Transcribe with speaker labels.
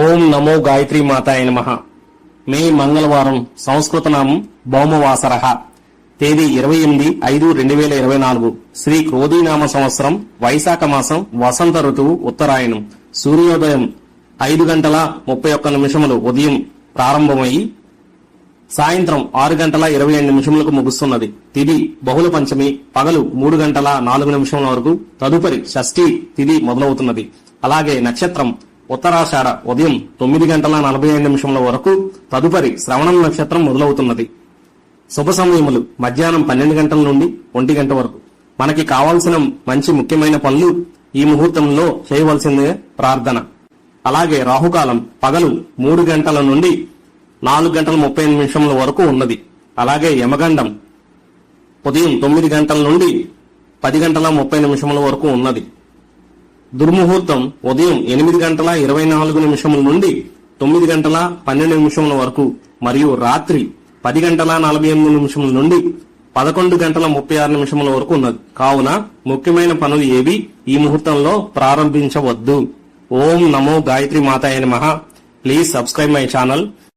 Speaker 1: ఓం నమో గాయత్రి మాతాయ నమః. మే మంగళవారం సంస్కృత నామం భౌమవాసర. తేదీ ఇరవై ఎనిమిది ఐదు రెండు వేల ఇరవై నాలుగు. శ్రీ క్రోధీనామ సంవత్సరం వైశాఖ మాసం వసంత ఋతువు ఉత్తరాయణం. సూర్యోదయం ఐదు గంటల ముప్పై ఒక్క నిమిషములు ఉదయం ప్రారంభమై సాయంత్రం ఆరు గంటల ఇరవై ఐదు నిమిషములకు ముగుస్తున్నది. తిది బహుళ పంచమి పగలు మూడు గంటల నాలుగు నిమిషముల వరకు తదుపరి షష్ఠి తిది మొదలవుతున్నది. అలాగే నక్షత్రం ఉత్తరాషాఢ ఉదయం తొమ్మిది గంటల నలభై ఐదు నిమిషముల వరకు తదుపరి శ్రవణం నక్షత్రం మొదలవుతున్నది. శుభ సమయములు మధ్యాహ్నం పన్నెండు గంటల నుండి ఒంటి గంట వరకు. మనకి కావాల్సిన మంచి ముఖ్యమైన పనులు ఈ ముహూర్తంలో చేయవలసిందే ప్రార్థన. అలాగే రాహుకాలం పగలు మూడు గంటల నుండి నాలుగు గంటల ముప్పై నిమిషముల వరకు ఉన్నది. అలాగే యమగండం ఉదయం తొమ్మిది గంటల నుండి పది గంటల ముప్పై నిమిషముల వరకు ఉన్నది. దుర్ముహూర్తం ఉదయం ఎనిమిది గంటల ఇరవై నాలుగు నిమిషముల నుండి తొమ్మిది గంటల పన్నెండు నిమిషముల వరకు మరియు రాత్రి పది గంటల నలభై ఎనిమిది నిమిషముల నుండి పదకొండు గంటల ముప్పై ఆరు నిమిషముల వరకు ఉన్నది. కావున ముఖ్యమైన పనులు ఏవి? ఈ ముహూర్తంలో ప్రారంభించవద్దు. ఓం నమో గాయత్రి మాతాయ నమ. Please subscribe my channel